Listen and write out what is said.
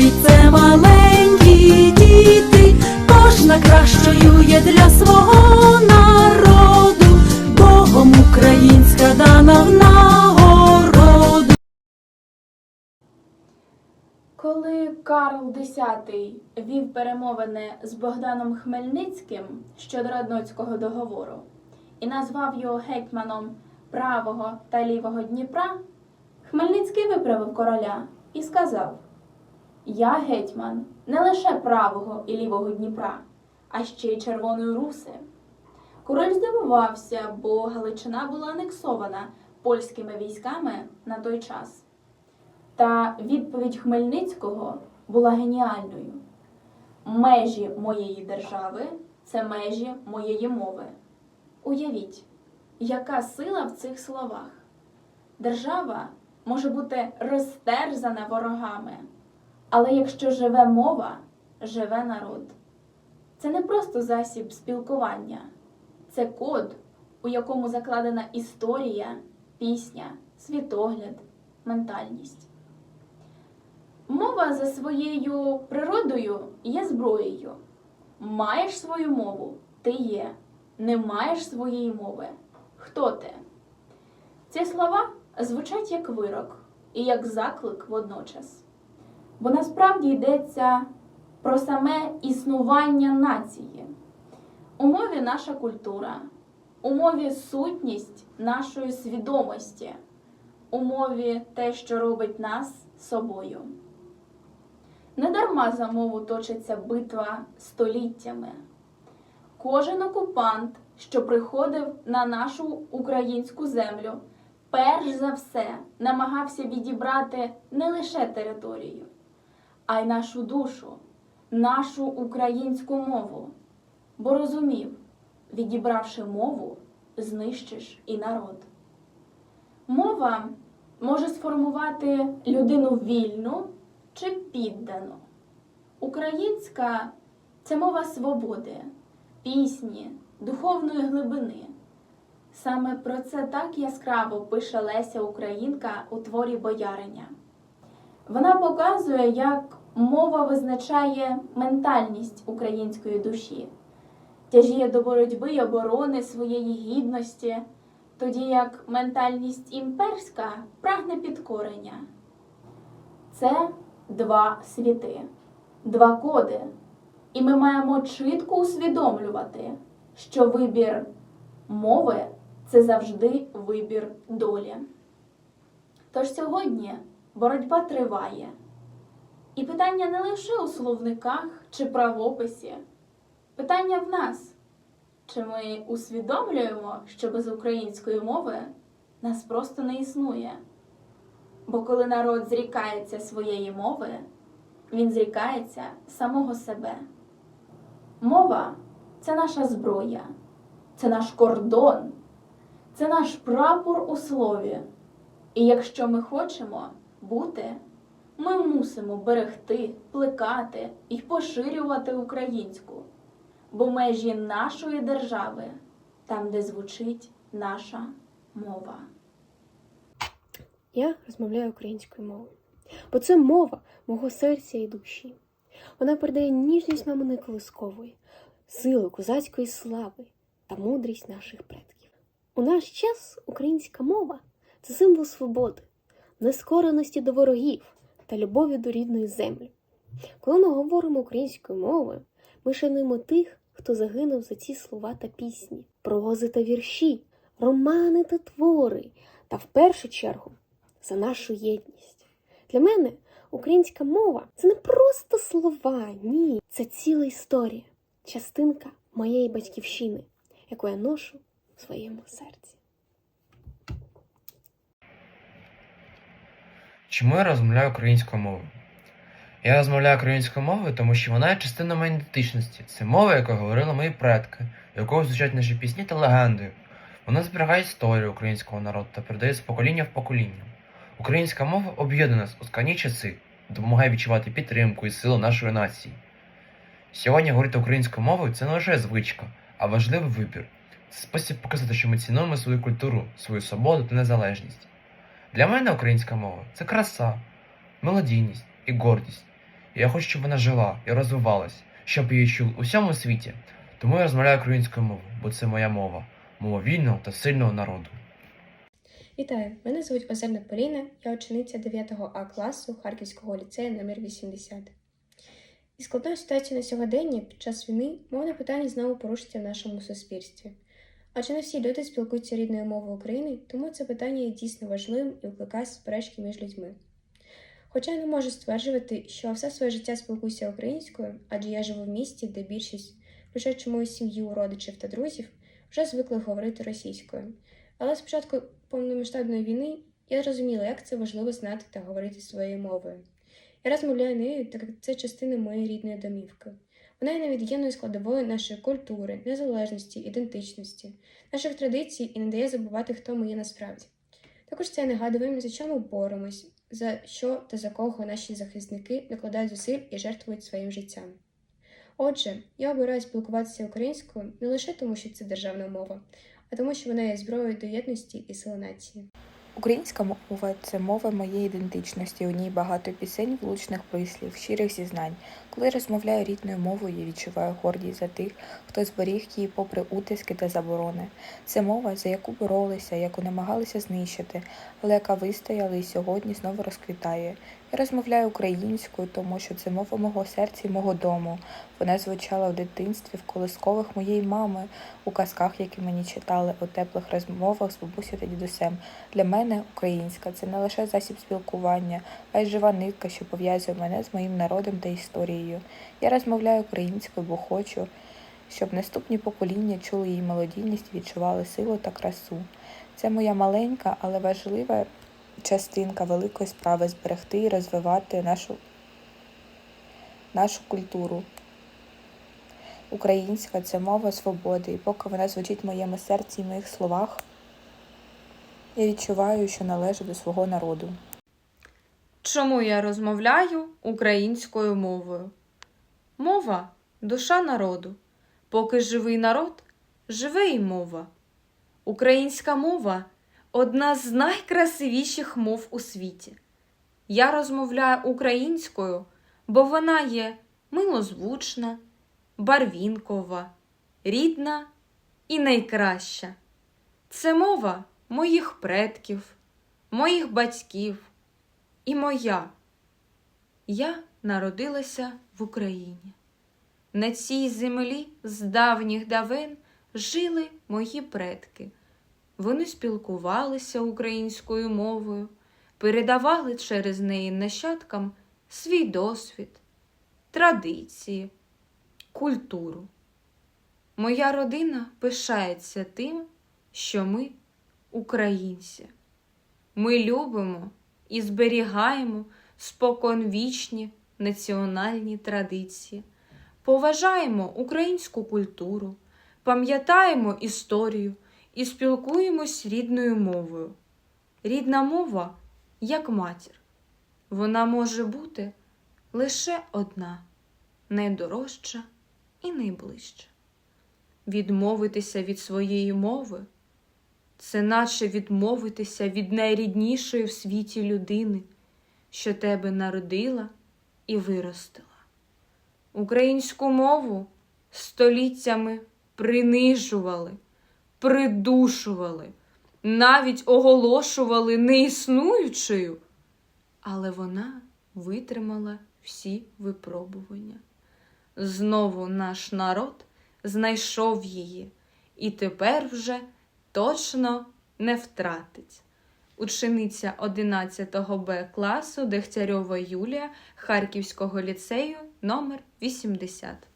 добре це маленькі діти. Кожна кращою є для свого народу, Богом українська дана в нагороду. Коли Карл X вів перемовини з Богданом Хмельницьким щодо Радноцького договору і назвав його гетьманом правого та лівого Дніпра, Хмельницький виправив короля і сказав: Я гетьман не лише правого і лівого Дніпра, а ще й Червоної Руси. Король здивувався, бо Галичина була анексована польськими військами на той час. Та відповідь Хмельницького була геніальною. Межі моєї держави це межі моєї мови. Уявіть, яка сила в цих словах. Держава може бути розтерзана ворогами, але якщо живе мова, живе народ. Це не просто засіб спілкування, це код, у якому закладена історія, пісня, світогляд, ментальність. Мова за своєю природою є зброєю. Маєш свою мову, ти є. Не маєш своєї мови. Хто ти? Ці слова звучать як вирок і як заклик водночас. Бо насправді йдеться про саме існування нації. У мові наша культура, у мові сутність нашої свідомості, у мові те, що робить нас собою. Недарма за мову точиться битва століттями. Кожен окупант, що приходив на нашу українську землю, перш за все намагався відібрати не лише територію, а й нашу душу, нашу українську мову. Бо розумів, відібравши мову, знищиш і народ. Мова може сформувати людину вільну чи піддану. Українська це мова свободи, пісні, духовної глибини. Саме про це так яскраво пише Леся Українка у творі Бояриня. Вона показує, як мова визначає ментальність української душі, тяжіє до боротьби й оборони своєї гідності, тоді як ментальність імперська прагне підкорення. Це два світи, два коди. І ми маємо чітко усвідомлювати, що вибір мови це завжди вибір долі. Тож сьогодні боротьба триває. І питання не лише у словниках чи правописі, питання в нас. Чи ми усвідомлюємо, що без української мови нас просто не існує? Бо коли народ зрікається своєї мови, він зрікається самого себе. Мова це наша зброя, це наш кордон, це наш прапор у слові. І якщо ми хочемо бути, ми мусимо берегти, плекати і поширювати українську, бо межі нашої держави там, де звучить наша мова. Я розмовляю українською мовою, бо це мова мого серця і душі. Вона передає ніжність маминої колискової, силу козацької слави та мудрість наших предків. У наш час українська мова це символ свободи, нескореності до ворогів та любові до рідної землі. Коли ми говоримо українською мовою, ми шануємо тих, хто загинув за ці слова та пісні, прози та вірші, романи та твори, та в першу чергу за нашу єдність. Для мене українська мова це не просто слова, ні, це ціла історія, частинка моєї батьківщини, яку я ношу в своєму серці. Чому я розмовляю українською мовою? Я розмовляю українською мовою, тому що вона є частина моєї ідентичності. Це мова, якою говорили мої предки, якою звучать наші пісні та легенди. Вона зберігає історію українського народу та передає з покоління в покоління. Українська мова об'єднує нас у складні часи, допомагає відчувати підтримку і силу нашої нації. Сьогодні говорити українською мовою це не лише звичка, а важливий вибір. Це спосіб показати, що ми цінуємо свою культуру, свою свободу та незалежність. Для мене українська мова це краса, мелодійність і гордість. Я хочу, щоб вона жила і розвивалась, щоб її чули у всьому світі. Тому я розмовляю українською мовою, бо це моя мова, мова вільного та сильного народу. Вітаю! Мене звуть Озерна Поліна, я учениця 9 А класу Харківського ліцею номер 80. І складною ситуацією на сьогодення під час війни мовне питання знову порушиться в нашому суспільстві. Адже не всі люди спілкуються рідною мовою України, тому це питання є дійсно важливим і викликає суперечки між людьми. Хоча я не можу стверджувати, що все своє життя спілкуюся українською, адже я живу в місті, де більшість, включаючи мою сім'ю, родичів та друзів, вже звикли говорити російською. Але з початку повномасштабної війни я зрозуміла, як це важливо знати та говорити своєю мовою. Я розмовляю нею, так як це частина моєї рідної домівки. Вона є невід'ємною складовою нашої культури, незалежності, ідентичності, наших традицій і не дає забувати, хто ми є насправді. Також це нагадує, за що ми боремось, за що та за кого наші захисники накладають зусиль і жертвують своїм життям. Отже, я обираю спілкуватися українською не лише тому, що це державна мова, а тому, що вона є зброєю до єдності і сили нації. Українська мова це мова моєї ідентичності. У ній багато пісень, влучних прислів, щирих зізнань. Коли розмовляю рідною мовою, я відчуваю гордість за тих, хто зберіг її попри утиски та заборони. Це мова, за яку боролися, яку намагалися знищити, але яка вистояла і сьогодні знову розквітає. Я розмовляю українською, тому що це мова мого серця і мого дому. Вона звучала в дитинстві, в колискових моєї мами, у казках, які мені читали, у теплих розмовах з бабусею та дідусем. Для мене українська це не лише засіб спілкування, а й жива нитка, що пов'язує мене з моїм народом та історією. Я розмовляю українською, бо хочу, щоб наступні покоління чули її мелодійність, і відчували силу та красу. Це моя маленька, але важлива частинка великої справи зберегти і розвивати нашу, нашу культуру. Українська це мова свободи, і поки вона звучить в моєму серці і моїх словах, я відчуваю, що належу до свого народу. Чому я розмовляю українською мовою? Мова душа народу. Поки живий народ, живе і мова. Українська мова одна з найкрасивіших мов у світі. Я розмовляю українською, бо вона є милозвучна, барвінкова, рідна і найкраща. Це мова моїх предків, моїх батьків і моя. Я народилася в Україні. На цій землі з давніх давен жили мої предки. Вони спілкувалися українською мовою, передавали через неї нащадкам свій досвід, традиції, культуру. Моя родина пишається тим, що ми українці. Ми любимо і зберігаємо споконвічні національні традиції, поважаємо українську культуру, пам'ятаємо історію і спілкуємось рідною мовою. Рідна мова як матір. Вона може бути лише одна, найдорожча і найближча. Відмовитися від своєї мови це наче відмовитися від найріднішої в світі людини, що тебе народила і виростила. Українську мову століттями принижували, придушували, навіть оголошували неіснуючою, але вона витримала всі випробування. Знову наш народ знайшов її і тепер вже точно не втратить. Учениця 11 Б класу Дегтярьова Юлія Харківського ліцею номер 80